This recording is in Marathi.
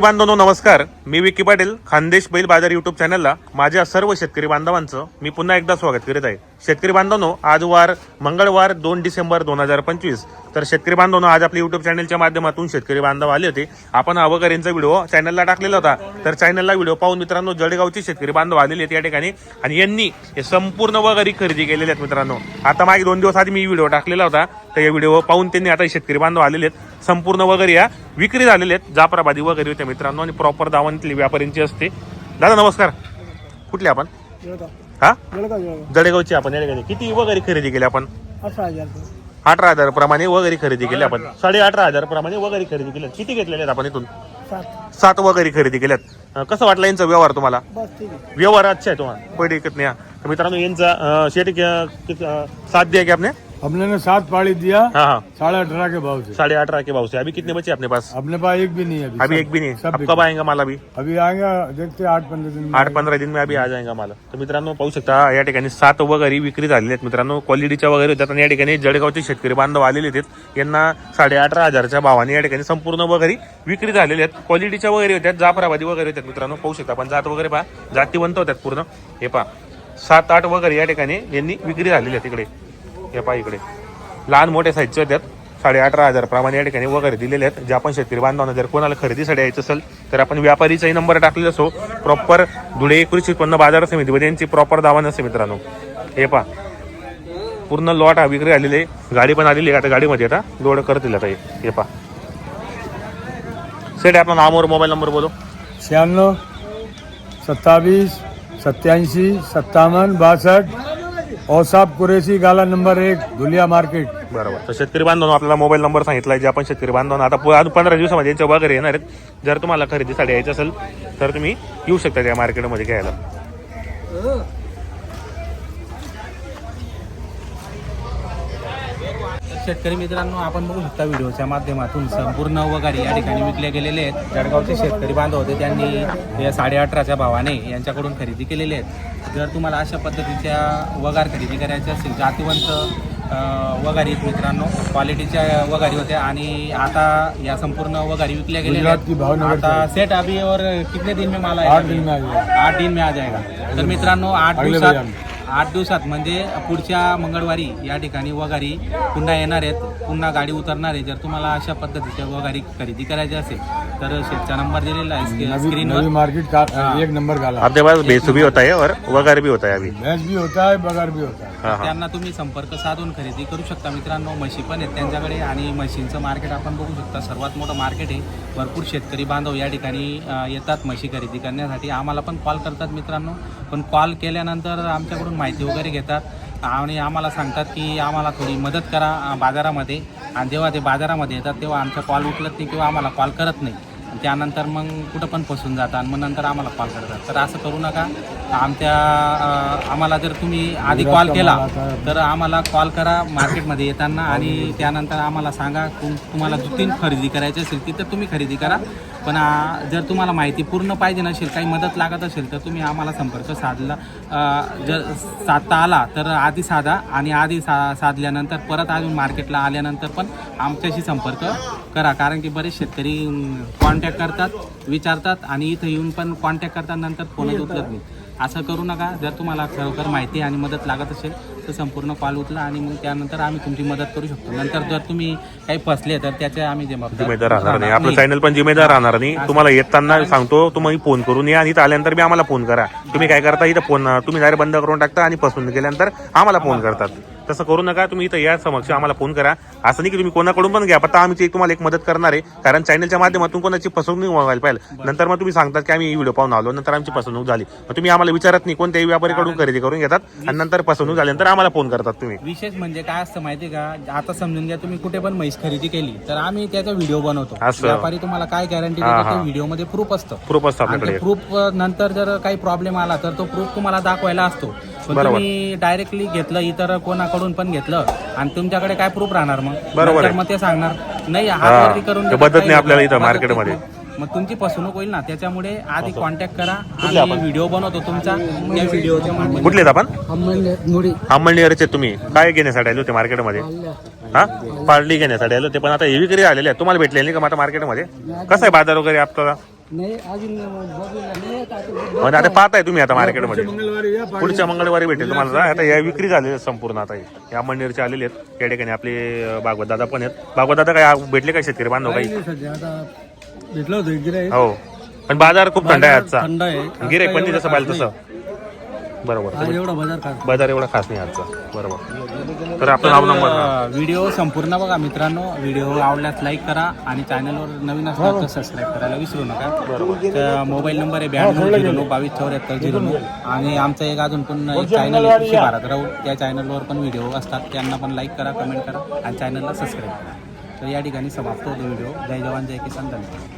बांधवांनो नमस्कार. मी विकी पाटील खानदेश बैल बाजार युट्यूब चॅनलला माझ्या सर्व शेतकरी बांधवांचं मी पुन्हा एकदा स्वागत करीत आहे. शेतकरी बांधवांनो आज वार मंगळवार दोन डिसेंबर दोन हजार पंचवीस. तर शेतकरी बांधवांनो आज आपल्या युट्यूब चॅनलच्या माध्यमातून शेतकरी बांधव आले होते. आपण अवघरींचा व्हिडिओ चॅनलला टाकलेला होता. तर चॅनलला व्हिडिओ पाहून मित्रांनो जळगावचे शेतकरी बांधव आलेले आहेत या ठिकाणी. आणि यांनी हे संपूर्ण वगैरे खरेदी केलेले आहेत मित्रांनो. आता मागे दोन दिवस आधी मी व्हिडिओ टाकलेला होता. तर या व्हिडिओ पाहून त्यांनी आता शेतकरी बांधव आलेले आहेत. संपूर्ण वगैरे या विक्री झालेले आहेत. जाफराबादी वगैरे होत्या मित्रांनो. आणि प्रॉपर दावणीतली व्यापाऱ्यांची असते. दादा नमस्कार. कुठले आपण? हा? जळगावची आपण या ठिकाणी किती वगैरे खरेदी केली आपण? अठरा हजार अठरा हजार प्रमाणे वगैरे खरेदी केली आपण. साडे अठरा हजार प्रमाणे वगैरे खरेदी केल्यात किती घेतलेले आहेत आपण इथून? सात. सात वगैरे खरेदी केल्यात. अं, कसं वाटलं यांचा व्यवहार तुम्हाला? बस ठीक आहे. व्यवहार अच्छा है तुम्हारा कोई दिक्कत नहीं है मित्रांनो यांचा अं, शेट क्या कित- अं, साथ दिया क्या आपने? हमने ने सात पाड़ी दिया हाँ हाँ। साढ़े अठारह के भाव से। साढ़े अठारह के भाव से। अभी कितने बचे अपने पास? अपने पास एक भी नहीं है अभी। अभी एक भी नहीं। सब अब कब। आएगा माल अभी? अभी आएगा देखते आठ पंद्रह दिन में आठ पंधरा दिन में अभी आ जाएगा माल। तर मित्रांनो पाहू शकता या ठिकाणी सात वगैरे विक्री झालेल्या आहेत मित्रांनो. क्वालिटीच्या वगैरे होत्यात आणि या ठिकाणी जळगावचे शेतकरी बांधव आलेले आहेत. यांना साडे अठरा हजारच्या भावाने या ठिकाणी संपूर्ण वगैरे विक्री झालेल्या आहेत. क्वालिटीच्या वगैरे होत्यात जाफराबादी वगैरे होत्यात मित्रांनो. पाहू शकता आपण जात वगैरे पहा. जातीवंत होत्यात पूर्ण. हे पहा. सात आठ वगैरे या ठिकाणी यांनी विक्री झालेली आहे तिकडे हे पहा इकडे. लहान मोठ्या साईजचे होत्यात. साडे अठरा हजार प्रमाणे या ठिकाणी वगैरे दिलेले आहेत. ज्या आपण शेतकरी बांधवांना जर कोणाला खरेदीसाठी यायचं असेल तर आपण व्यापारीचाही नंबर टाकलेला असो प्रॉपर धुळे कृषी उत्पन्न बाजार समितीमध्ये यांची प्रॉपर दावा नसते मित्रांनो हे पहा. पूर्ण लॉट हा विक्री आलेली आहे. गाडी पण आलेली आहे. आता गाडीमध्ये आता लोड करतील आता हे. हे पहा. सेट आपला नामवर मोबाईल नंबर बोलो शहाण्णव सत्तावीस सत्याऐंशी सत्तावन्न बासष्ट औसाफ कुरेशी गाला नंबर एक धुलिया मार्केट। बरोबर. तर शेतकरी बांधवांनो आपल्याला मोबाईल नंबर सांगितला आहे जे आपण शेतकरी बांधवांना आता पु- अजून पंधरा दिवसामध्ये यांच्या वगैरे येणार आहेत. जर तुम्हाला खरेदीसाठी यायचं असेल तर तुम्ही येऊ शकता त्या मार्केटमध्ये घ्यायला. शेतकरी मित्रांनो आपण बघू शकता व्हिडिओच्या माध्यमातून संपूर्ण वगारी या ठिकाणी विकले गेलेले आहेत. जळगावचे शेतकरी बांधव होते त्यांनी हे साडे अठराच्या भावाने यांच्याकडून खरेदी केलेले आहेत. जर तुम्हाला अशा पद्धतीच्या वगार खरेदी करायची असेल जातीवंत वगारी आहेत मित्रांनो. क्वालिटीच्या वगारी होत्या आणि आता या संपूर्ण वगारी विकल्या गेलेल्या गुजरात की भावनगर आहेत आता सेट अभी और कितने दिन में माल आठ दिन में आ जाएगा आठ दिन में आ जाएगा. तर मित्रांनो आठ अगले दिवसात. आठ दिवसात म्हणजे पुढच्या मंगळवारी या ठिकाणी वगारी पुन्हा येणार आहेत. पुन्हा गाडी उतरणार आहे. जर तुम्हाला अशा पद्धतीच्या वगारी खरेदी करायची असेल तर शेतचा नंबर दिलेला आहे स्क्री- नवी स्क्रीनवर. नवी मार्केट का एक नंबर गाला आपके पास भैंस भी होता है और वगैरह भी होता है अभी भैंस भी होता है बगर भी होता. है हाँ हाँ. त्यांना तुम्ही संपर्क साधून खरेदी करू शकता. मित्रांनो म्हशी पण आहेत त्यांच्याकडे आणि म्हशींचं मार्केट आपण बघू शकता. सर्वात मोठं मार्केट आहे. भरपूर शेतकरी बांधव या ठिकाणी अ, येतात म्हशी खरेदी करण्यासाठी. आम्हाला पण कॉल करतात मित्रांनो. पण कॉल केल्यानंतर आमच्याकडून माहिती वगैरे घेतात आणि आम्हाला सांगतात की आम्हाला थोडी मदत करा अ, बाजारामध्ये. आणि जेव्हा ते बाजारामध्ये येतात तेव्हा आमचा कॉल उचलत नाही किंवा आम्हाला कॉल करत नाही. त्यानंतर मग कुठं पण फसून जातात मग नंतर आम्हाला कॉल करतात तर असं करू नका. आमच्या आम्हाला जर तुम्ही आधी कॉल केला तर आम्हाला कॉल करा मार्केटमध्ये येताना आणि त्यानंतर आम्हाला सांगा तुम तुम्हाला जिथून खरेदी करायची असेल तिथं तुम्ही खरेदी करा. पण जर तुम्हाला माहिती पूर्ण पाहिजे नसेल काही मदत लागत असेल तर तुम्ही आम्हाला संपर्क साधला जर साधता आला तर आधी साधा आणि आधी सा साधल्यानंतर परत अजून मार्केटला आल्यानंतर पण आमच्याशी संपर्क करा. कारण की बरेच शेतकरी कॉन्टॅक्ट करतात विचारतात आणि इथं येऊन पण कॉन्टॅक्ट करतात नंतर फोनच उचलत नाही. असं करू नका. जर तुम्हाला खरोखर माहिती आणि मदत लागत असेल तर संपूर्ण कॉल उचला आणि मग त्यानंतर आम्ही तुमची मदत करू शकतो. नंतर जर तुम्ही काही फसले तर त्याचे आम्ही जबाबदार जिम्मेदार राहणार नाही. आपलं. चॅनल पण जिम्मेदार राहणार नाही. तुम्हाला येताना सांगतो तुम्ही फोन करून या आणि इथं आल्यानंतर मी आम्हाला फोन करा. तुम्ही काय करता इथं फोन तुम्ही डायरेक्ट बंद करून टाकता आणि फसवून गेल्यानंतर आम्हाला फोन करतात. तसं करू नका तुम्ही इथं या समक्ष आम्हाला फोन करा. असं नाही की तुम्ही कोणाकडून पण घ्या फक्त आम्ही तुम्हाला एक मदत करणार आहे. कारण चॅनलच्या माध्यमातून कोणाची फसवणूक व्हायला पाहिजे नंतर मग तुम्ही सांगतात की आम्ही व्हिडिओ पाहून आलो नंतर आमची फसवणूक झाली. मग तुम्ही आम्हाला विचारत नाही कोणत्याही व्यापारीकडून खरेदी करून घेतात आणि नंतर फसवणूक झाल्यानंतर आम्हाला फोन करतात तुम्ही. विशेष म्हणजे काय असतं माहिती का? आता समजून घ्या तुम्ही कुठे पण म्हैस खरेदी केली तर आम्ही त्याचा व्हिडिओ बनवतो. व्यापारी तुम्हाला काय गॅरंटी देतो. ते व्हिडिओमध्ये प्रूफ असतं. प्रूफ असतं आपल्याकडे. प्रूफ नंतर जर काही प्रॉब्लेम आला तर तो प्रूफ तुम्हाला दाखवायला असतो. पण. तुम्ही डायरेक्टली घेतलं इतर कोणाकडून पण घेतलं. आणि तुमच्याकडे काय प्रूफ राहणार मग? बरोबर आहे. मग ते सांगणार. नाही हातवरती करून ते देतात, बदलत काही नाही आपल्याला इथं बदलत मार्केटमध्ये. नाही. मग तुमची फसवणूक होईल ना त्याच्यामुळे आधी कॉन्टॅक्ट करा आपण? व्हिडिओ बनवतो तुमचा. त्या व्हिडिओच्या माध्यमातून. कुठले आहेत आपण? अंमल मुडी. अंमळनेरचे तुम्ही. काय घेण्यासाठी आले होते मार्केटमध्ये हा? पार्टी घेण्यासाठी आले होते पण आता हे विक्री आलेले आहेत? तुम्हाला भेटले नाही का आता मार्केटमध्ये कसं आहे बाजार वगैरे आपल्याला नाही अजून बघूया नाही आहेत आता. म्हणजे आता पाहताय तुम्ही आता मार्केटमध्ये मंगळवारी या पुढच्या मंगळवारी भेटेल तुम्हाला. आता या विक्री झालेल्या आहेत संपूर्ण आता. हे. या मंदिरचे आलेले आहेत. या ठिकाणी आपले भागवत दादा पण आहेत. भागवत दादा काय भेटले काय शेतकरी बांधव काही नाही सध्या. आता भेटलं होतं हो. पण बाजार खूप थंड आहे आजचा. थंड आहे. गिरेक पण नाही जसं पाहिजे तसं. बरोबर. आज एवढा बाजार खास. बाजार एवढा खास नाही आजचा. बरोबर. तर आपलं नाव नंबर. व्हिडिओ संपूर्ण बघा मित्रांनो. व्हिडिओ आवडल्यास लाईक करा आणि चॅनलवर नवीन असल्यास तर सबस्क्राईब करायला विसरू नका. तर मोबाईल नंबर आहे ब्याण्णव झिरो नऊ बावीस चौऱ्याहत्तर झिरो नऊ. आणि आमचं एक अजून पण एक चॅनल आहे कृषी भारत राहू. त्या चॅनलवर पण व्हिडिओ असतात. त्यांना पण लाईक करा कमेंट करा आणि चॅनलला सबस्क्राईब करा. तर या ठिकाणी समाप्त होतो व्हिडिओ. जय जवान जय किसान. धन्यवाद.